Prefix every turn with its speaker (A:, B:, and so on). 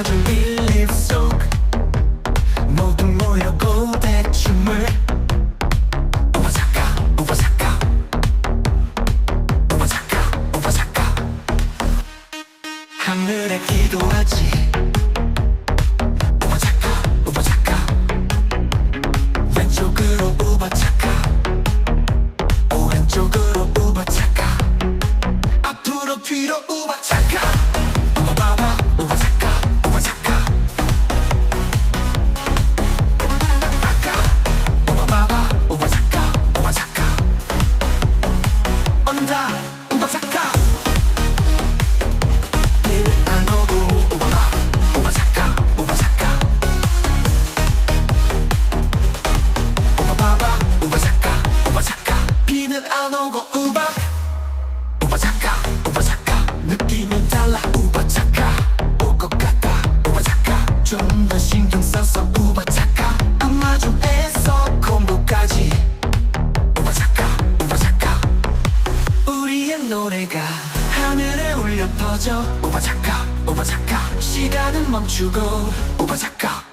A: 주1 2속 모든 모여 고대 춤을강들에 기도 하지. 왼쪽 으로 오바사카 오른쪽으로 오바사카. 앞으로 뒤로 오바사카. 오고 우박. 우바 작가 우바 작가. 느낌은 달라 우바 작가. 올것 같다 우바 작가. 좀더 신경 써서 우바 작가. 엄마 좀 애써 공부까지. 우바 작가 우바 작가. 우리의 노래가 하늘에 울려 퍼져. 우바 작가 우바 작가. 시간은 멈추고. 우바 작가